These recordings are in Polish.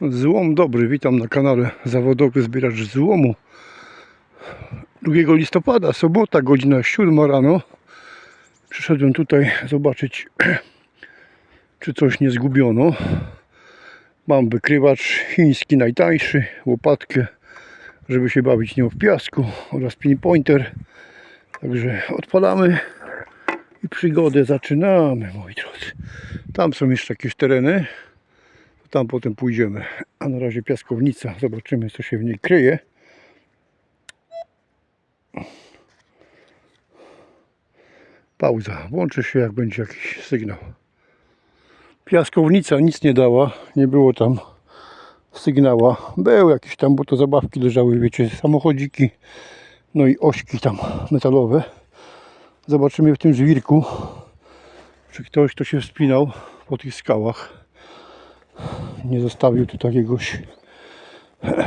Złom dobry, witam na kanale Zawodowy Zbieracz Złomu. 2 listopada, sobota, godzina 7 rano. Przyszedłem tutaj zobaczyć, czy coś nie zgubiono. Mam wykrywacz chiński najtańszy, łopatkę, żeby się bawić nią w piasku oraz pinpointer. Także odpalamy i przygodę zaczynamy, moi drodzy. Tam są jeszcze jakieś tereny, tam potem pójdziemy. A na razie piaskownica. Zobaczymy, co się w niej kryje. Pauza. Włączy się, jak będzie jakiś sygnał. Piaskownica nic nie dała. Nie było tam sygnała. Był jakiś tam, bo to zabawki leżały, wiecie, samochodziki. No i ośki tam metalowe. Zobaczymy w tym żwirku, czy ktoś to się wspinał po tych skałach nie zostawił tu jakiegoś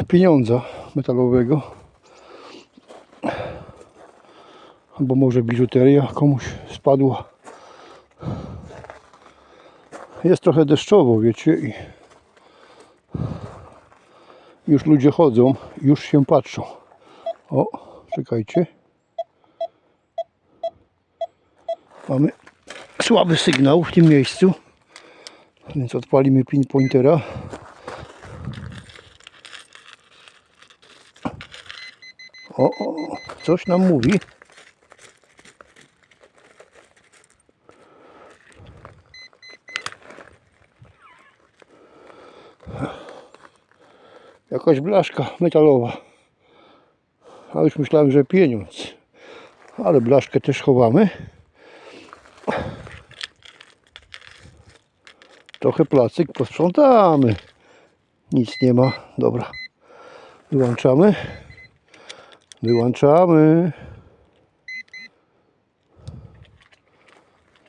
pieniądza metalowego. Albo może biżuteria komuś spadła. Jest trochę deszczowo, wiecie, i już ludzie chodzą, już się patrzą. O, czekajcie. Mamy słaby sygnał w tym miejscu. Więc odpalimy pinpointera. O, o, coś nam mówi. Jakaś blaszka metalowa. A już myślałem, że pieniądz. Ale blaszkę też chowamy. Trochę placyk posprzątamy. Nic nie ma. Dobra. Wyłączamy. Wyłączamy.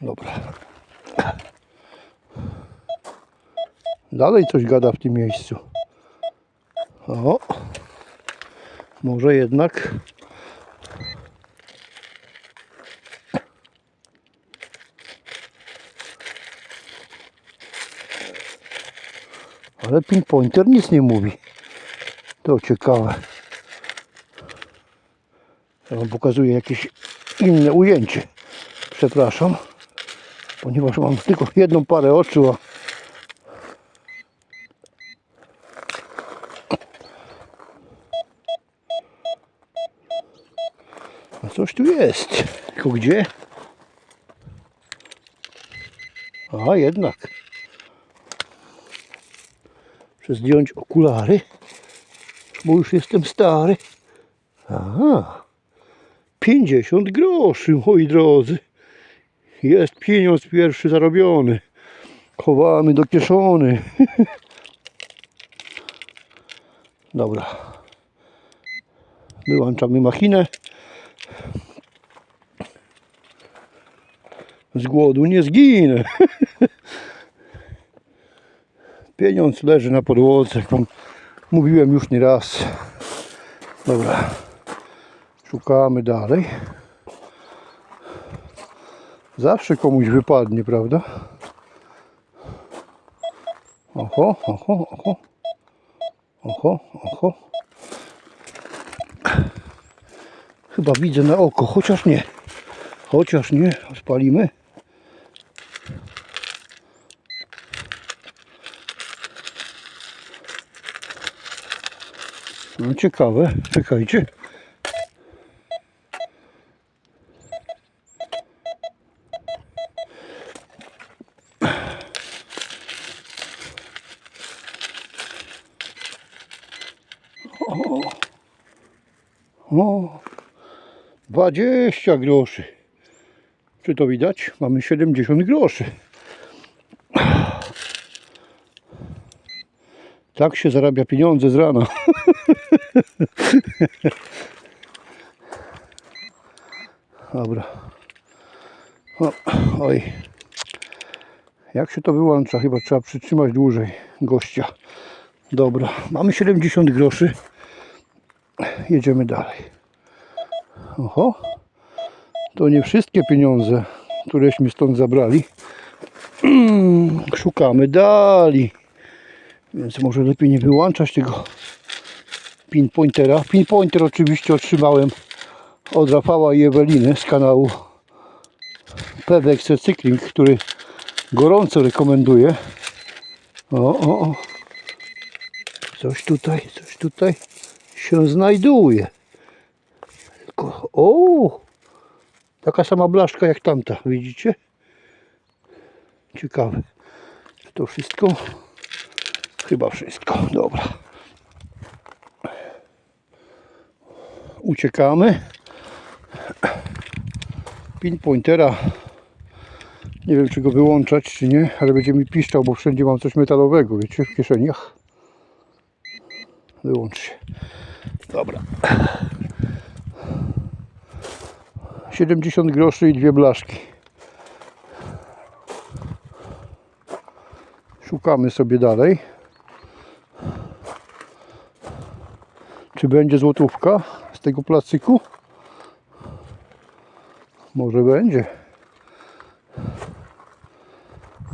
Dobra. Dalej coś gada w tym miejscu. O. Może jednak Ale pinpointer nic nie mówi. To ciekawe. Ja wam pokazuję jakieś inne ujęcie. Przepraszam. Ponieważ mam tylko jedną parę oczu, a A coś tu jest. Tylko gdzie? A jednak. Zdjąć okulary, bo już jestem stary. Aha, 50 groszy, moi drodzy. Jest pieniądz pierwszy zarobiony. Chowamy do kieszony. Dobra. Wyłączamy machinę. Z głodu nie zginę. Pieniądz leży na podłodze, jak wam mówiłem już nie raz. Dobra. Szukamy dalej. Zawsze komuś wypadnie, prawda? Oho, oho, oho. Oho, oho. Chyba widzę na oko, chociaż nie. Chociaż nie, spalimy. No ciekawe, czekajcie. O, o, 20 groszy. Czy to widać? Mamy 70 groszy. Tak się zarabia pieniądze z rana. Dobra. O, oj. Jak się to wyłącza? Chyba trzeba przytrzymać dłużej gościa. Dobra, mamy 70 groszy. Jedziemy dalej. Oho. To nie wszystkie pieniądze, któreśmy stąd zabrali. Szukamy dalej. Więc może lepiej nie wyłączać tego pinpointera. Pinpointer oczywiście otrzymałem od Rafała i Eweliny z kanału PWX Recykling, który gorąco rekomenduję. O, o, o. Coś tutaj, coś tutaj się znajduje. Tylko, o! Taka sama blaszka jak tamta, widzicie? Ciekawe. To wszystko? Chyba wszystko. Dobra. Uciekamy. Pinpointera. Nie wiem, czy go wyłączać, czy nie, ale będzie mi piszczał, bo wszędzie mam coś metalowego, wiecie, w kieszeniach. Wyłącz się. Dobra. 70 groszy i dwie blaszki. Szukamy sobie dalej. Czy będzie złotówka z tego placyku? Może będzie.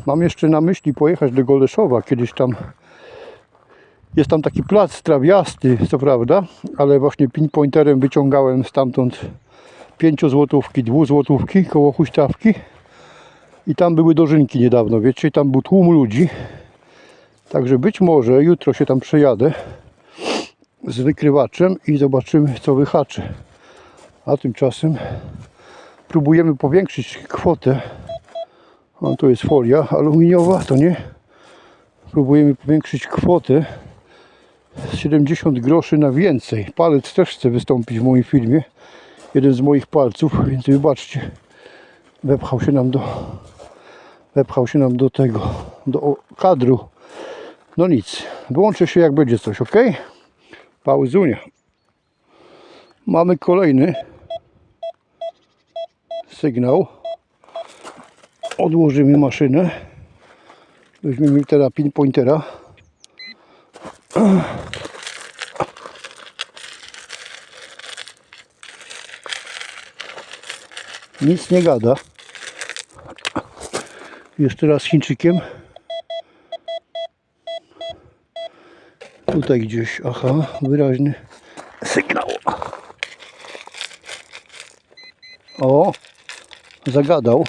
Mam jeszcze na myśli pojechać do Goleszowa. Kiedyś tam jest tam taki plac trawiasty, co prawda, ale właśnie pinpointerem wyciągałem stamtąd 5 złotówki, 2 złotówki koło huśtawki. I tam były dożynki niedawno, wiecie, tam był tłum ludzi. Także być może jutro się tam przejadę z wykrywaczem i zobaczymy co wyhaczy. A tymczasem próbujemy powiększyć kwotę. O, to jest folia aluminiowa, to nie. Próbujemy powiększyć kwotę z 70 groszy na więcej. Palec też chce wystąpić w moim filmie. Jeden z moich palców, więc wybaczcie. Wepchał się nam do wepchał się nam do tego, do kadru. No nic, wyłączę się jak będzie coś, ok? Pauzunia. Mamy kolejny sygnał. Odłożymy maszynę. Weźmiemy teraz pinpointera. Nic nie gada. Jeszcze raz Chińczykiem. Tutaj gdzieś, aha, wyraźny sygnał. O, zagadał.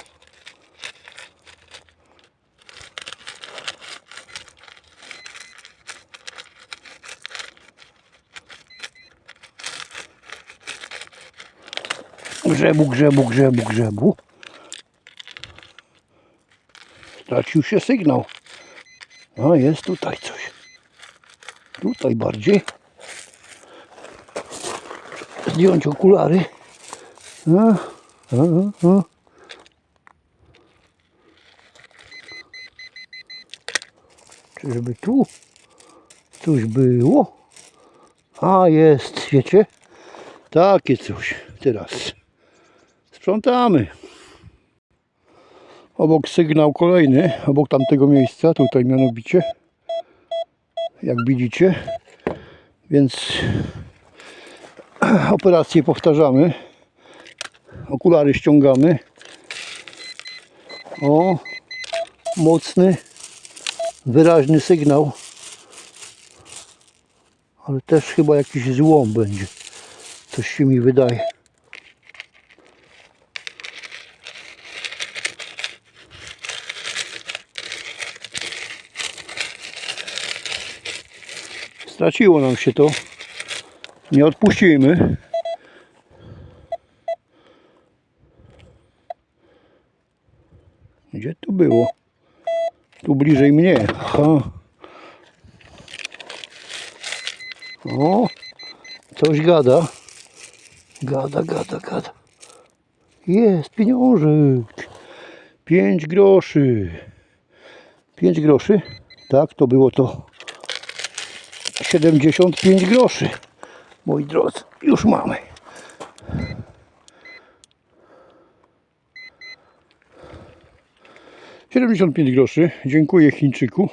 Grzebu, grzebu, grzebu, grzebu. Stracił się sygnał. A jest tutaj. Tutaj bardziej. Zdjąć okulary. A, a, a. Czyżby tu coś było? A jest, wiecie? Takie coś. Teraz sprzątamy. Obok sygnał kolejny, obok tamtego miejsca, tutaj mianowicie, jak widzicie. Więc operację powtarzamy. Okulary ściągamy. O, mocny, wyraźny sygnał. Ale też chyba jakiś złom będzie. Coś się mi wydaje. Straciło nam się to. Nie odpuścimy. Gdzie to było? Tu bliżej mnie. Aha. O, coś gada. Gada, gada, gada. Jest pieniążek. 5 groszy. 5 groszy. Tak, to było to 75 groszy. Moi drodzy, już mamy. Siedemdziesiąt pięć groszy. Dziękuję Chińczyku.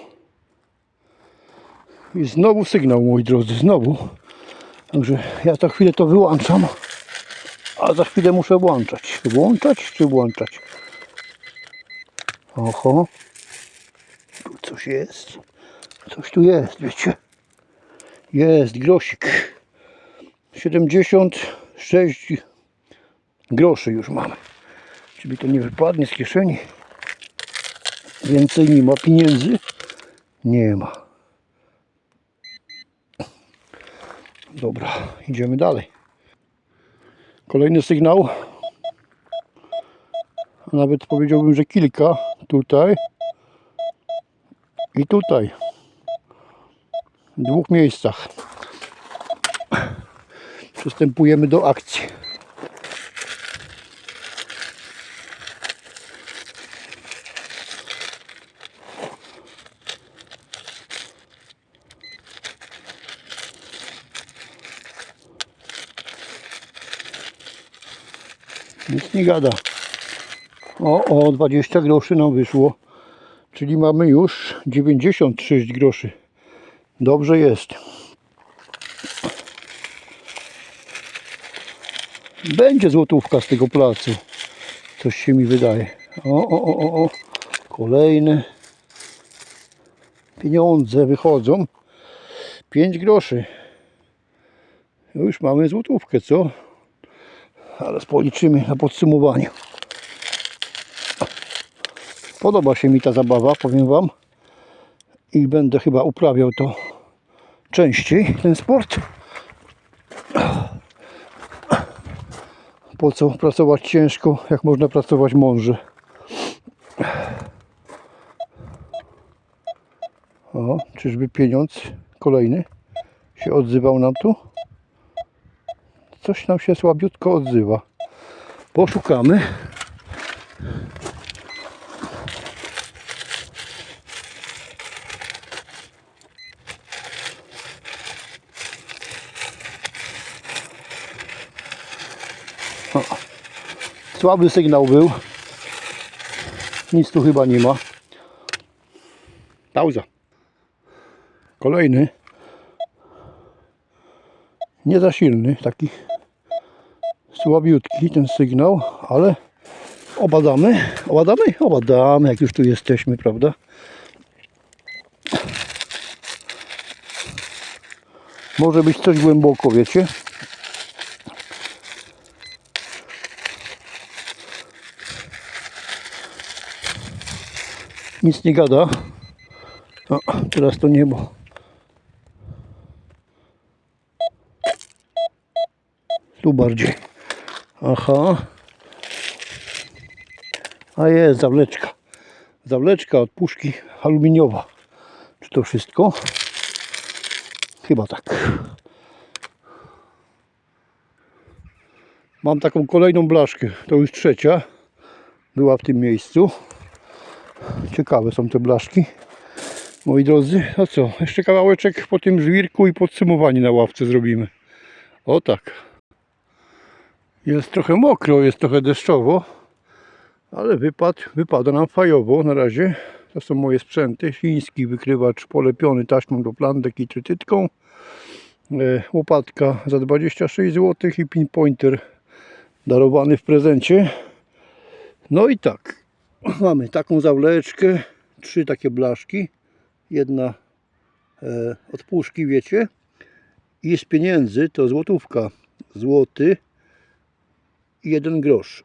I znowu sygnał, moi drodzy, znowu. Także ja za chwilę to wyłączam. A za chwilę muszę włączać. Włączać czy włączać? Oho. Tu coś jest. Coś tu jest, wiecie. Jest grosik. 76 groszy już mamy. Czyli to nie wypadnie z kieszeni. Więcej nie ma pieniędzy. Nie ma. Dobra, idziemy dalej. Kolejny sygnał. Nawet powiedziałbym, że kilka. Tutaj i tutaj. W dwóch miejscach. Przystępujemy do akcji. Nic nie gada. O, o, 20 groszy nam wyszło. Czyli mamy już 96 groszy. Dobrze jest. Będzie złotówka z tego placu. Coś się mi wydaje. O, o, o, o, o. Kolejne pieniądze wychodzą. 5 groszy. Już mamy złotówkę, co? Zaraz policzymy na podsumowaniu. Podoba się mi ta zabawa, powiem Wam. I będę chyba uprawiał to częściej, ten sport. Po co pracować ciężko, jak można pracować mądrze. O, czyżby pieniądz kolejny się odzywał nam tu? Coś nam się słabiutko odzywa. Poszukamy. Słaby sygnał był. Nic tu chyba nie ma. Pauza. Kolejny. Nie za silny, taki słabiutki ten sygnał, ale obadamy, obadamy, obadamy, jak już tu jesteśmy, prawda? Może być coś głęboko, wiecie? Nic nie gada. O, teraz to niebo. Tu bardziej. Aha. A jest zawleczka. Zawleczka od puszki aluminiowa. Czy to wszystko? Chyba tak. Mam taką kolejną blaszkę. To już trzecia. Była w tym miejscu. Ciekawe są te blaszki. Moi drodzy, a co? Jeszcze kawałeczek po tym żwirku i podsumowanie na ławce zrobimy. O tak. Jest trochę mokro, jest trochę deszczowo, ale wypad, wypada nam fajowo na razie. To są moje sprzęty. Chiński wykrywacz polepiony taśmą do plandek i trytytką. E, łopatka za 26 zł i pinpointer darowany w prezencie. No i tak, mamy taką zawleczkę, trzy takie blaszki. Jedna e, od puszki, wiecie. I z pieniędzy to złotówka. Złoty i jeden grosz.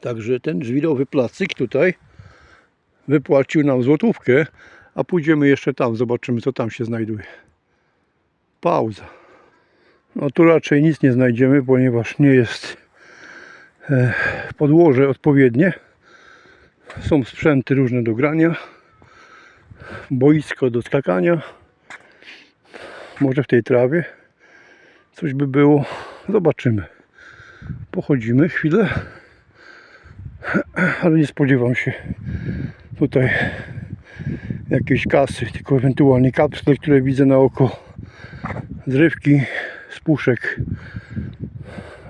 Także ten żwirowy placyk tutaj wypłacił nam złotówkę, a pójdziemy jeszcze tam, zobaczymy co tam się znajduje. Pauza. No tu raczej nic nie znajdziemy, ponieważ nie jest e, podłoże odpowiednie. Są sprzęty różne do grania, boisko do skakania. Może w tej trawie. Coś by było. Zobaczymy. Pochodzimy chwilę, ale nie spodziewam się tutaj jakiejś kasy, tylko ewentualnie kapsle, które widzę na oko, zrywki z puszek,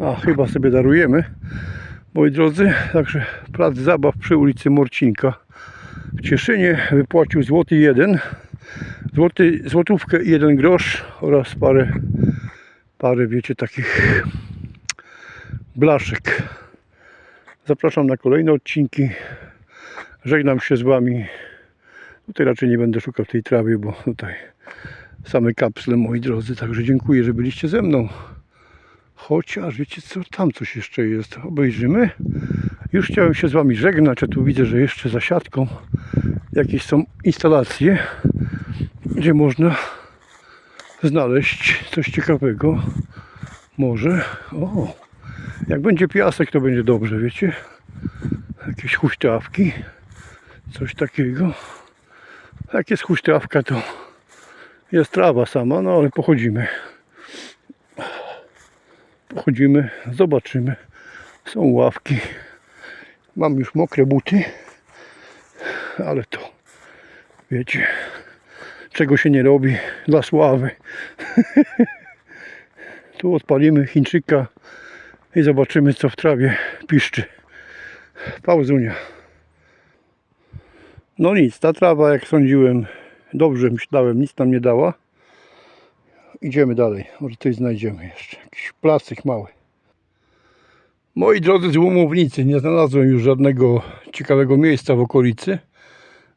a chyba sobie darujemy, moi drodzy, także plac zabaw przy ulicy Morcinka w Cieszynie wypłacił złoty jeden, złoty, złotówkę jeden grosz oraz parę, parę wiecie takich blaszek. Zapraszam na kolejne odcinki. Żegnam się z Wami Tutaj raczej nie będę szukał tej trawy, bo tutaj same kapsle, moi drodzy. Także dziękuję, że byliście ze mną. Chociaż wiecie co, tam coś jeszcze jest. Obejrzymy. Już chciałem się z Wami żegnać, a tu widzę, że jeszcze za siatką jakieś są instalacje, gdzie można znaleźć coś ciekawego. Może. O, jak będzie piasek, to będzie dobrze, wiecie? Jakieś huśtawki, coś takiego. Jak jest huśtawka, to jest trawa sama, no ale pochodzimy. Pochodzimy, zobaczymy. Są ławki. Mam już mokre buty, ale to wiecie, czego się nie robi dla sławy. tu odpalimy Chińczyka i zobaczymy, co w trawie piszczy. Pauzunia. No nic, ta trawa, jak sądziłem, dobrze myślałem, nic nam nie dała. Idziemy dalej, może coś znajdziemy jeszcze. Jakiś placyk mały. Moi drodzy z Łomownicy, nie znalazłem już żadnego ciekawego miejsca w okolicy,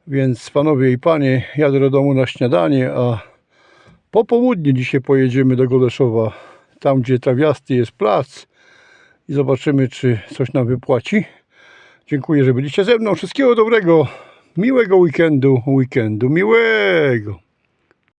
więc panowie i panie, jadę do domu na śniadanie, a po południu dzisiaj pojedziemy do Goleszowa, tam gdzie trawiasty jest plac i zobaczymy, czy coś nam wypłaci. Dziękuję, że byliście ze mną. Wszystkiego dobrego, miłego weekendu, weekendu miłego.